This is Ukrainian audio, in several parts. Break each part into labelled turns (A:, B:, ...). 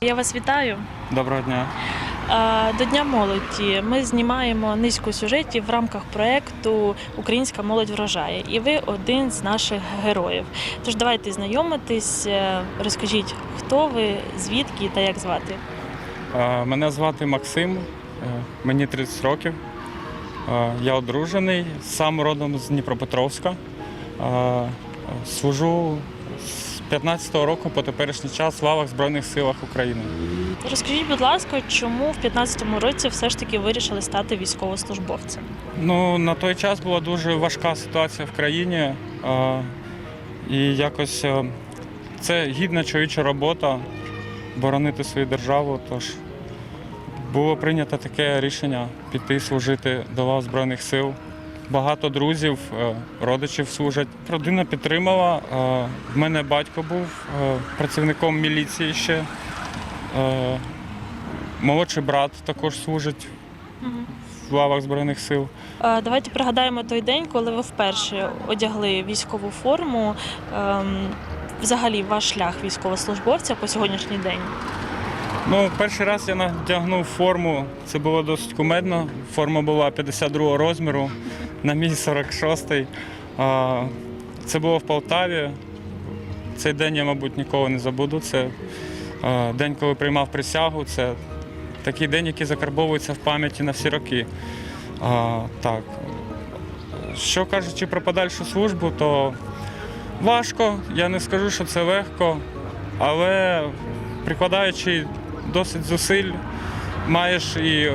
A: Я вас вітаю.
B: Доброго дня.
A: До Дня молоді ми знімаємо низку сюжетів в рамках проєкту Українська молодь врожає. І ви один з наших героїв. Тож давайте знайомитись, е, розкажіть, хто ви, звідки та як звати.
B: Мене звати Максим, е, мені 30 років. Я одружений, сам родом з Дніпропетровська. Служу 15-го року по теперішній час в лавах Збройних силах України.
A: Розкажіть, будь ласка, чому в 15-му році все ж таки вирішили стати військовослужбовцем?
B: Ну, на той час була дуже важка ситуація в країні. І якось е, це гідна чоловіча робота боронити свою державу. Тож було прийнято таке рішення піти служити до лав Збройних сил. Багато друзів, е, родичів служать. Родина підтримала. Е, В мене батько був е, працівником міліції ще. Молодший брат також служить в лавах Збройних сил.
A: Давайте пригадаємо той день, коли ви вперше одягли військову форму. Ем, Взагалі, ваш шлях військовослужбовця по сьогоднішній день.
B: Ну, перший раз я надягнув форму. Це було досить кумедно. Форма була 52 розміру, на мій 46-й. Це було в Полтаві. Цей день я, мабуть, ніколи не забуду. Це день, коли приймав присягу. Це такий день, який закарбовується в пам'яті на всі роки. Так. Що кажучи про подальшу службу, то важко. Я не скажу, що це легко, але прикладаючи досить зусиль, маєш і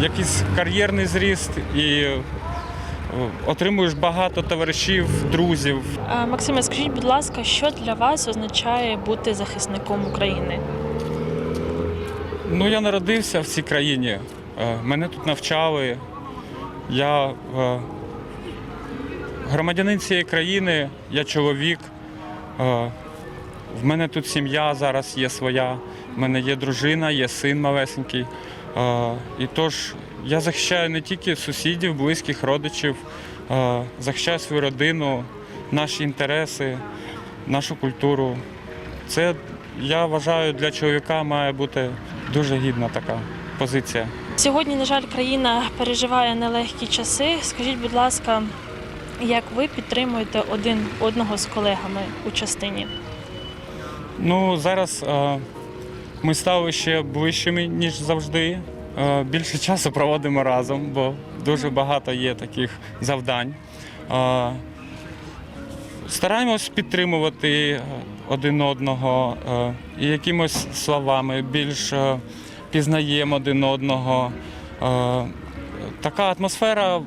B: якийсь кар'єрний зріст, і отримуєш багато товаришів, друзів.
A: Е, Максиме, скажіть, будь ласка, що для вас означає бути захисником України?
B: Ну, я народився в цій країні, е, мене тут навчали. Я е, громадянин цієї країни, я чоловік. В мене тут сім'я зараз є своя, в мене є дружина, є син малесенький. І тож я захищаю не тільки сусідів, близьких, родичів, захищаю свою родину, наші інтереси, нашу культуру. Це, я вважаю, для чоловіка має бути дуже гідна така позиція.
A: Сьогодні, на жаль, країна переживає нелегкі часи. Скажіть, будь ласка, як ви підтримуєте один одного з колегами у частині?
B: Ну, зараз е, ми стали ще ближчими, ніж завжди. Е, більше часу проводимо разом, бо дуже багато є таких завдань. Е, стараємось підтримувати е, один одного і якимось словами більш пізнаємо один одного. Така атмосфера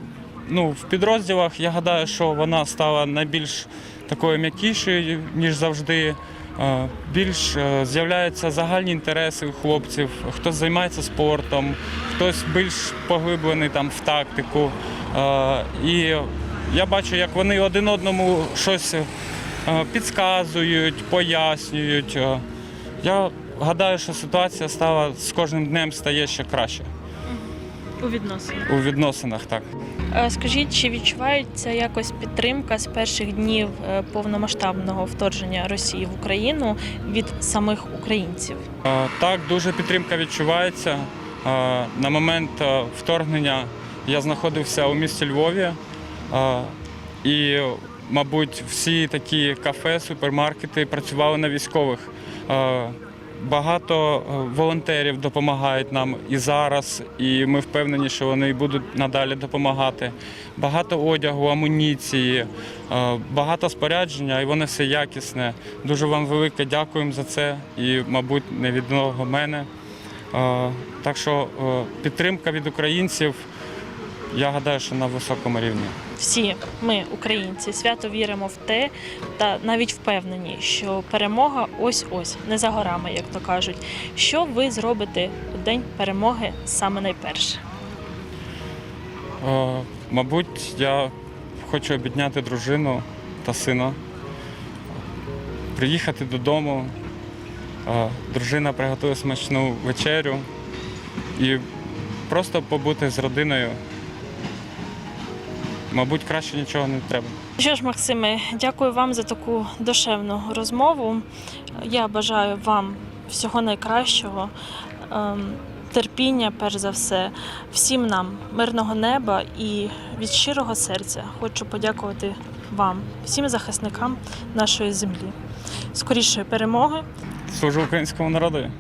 B: ну, в підрозділах, я гадаю, що вона стала найбільш такою м'якішою, ніж завжди. Е, Більш е, з'являються загальні інтереси у хлопців, хтось займається спортом, хтось більш поглиблений там в тактику. Е, І я бачу, як вони один одному щось підказують, пояснюють. Я гадаю, що ситуація стала з кожним днем стає ще краще
A: У відносинах.
B: у відносинах. Так.
A: Е, Скажіть, чи відчувається якось підтримка з перших днів е, повномасштабного вторгнення Росії в Україну від самих українців?
B: Е, Так, дуже підтримка відчувається. На момент вторгнення я знаходився у місті Львові, і, мабуть, всі такі кафе, супермаркети працювали на військових. Багато е, волонтерів допомагають нам і зараз, і ми впевнені, що вони будуть надалі допомагати. Багато одягу, амуніції, е, багато спорядження, і воно все якісне. Дуже вам велике дякуємо за це і, мабуть, не від одного мене. Е, Так що підтримка від українців, я гадаю, що на високому рівні.
A: Всі ми, українці, свято віримо в те та навіть впевнені, що перемога ось ось не за горами, як то кажуть. Що ви зробите у день перемоги саме найперше?
B: Е, Мабуть, я хочу обідняти дружину та сина, приїхати додому. Е, Дружина приготує смачну вечерю і просто побути з родиною. Мабуть, краще нічого не треба.
A: Що ж, Максиме, дякую вам за таку душевну розмову. Я бажаю вам всього найкращого, ем, терпіння, перш за все, всім нам, мирного неба і від щирого серця хочу подякувати вам, всім захисникам нашої землі. Скорішої перемоги.
B: Служу українському народу.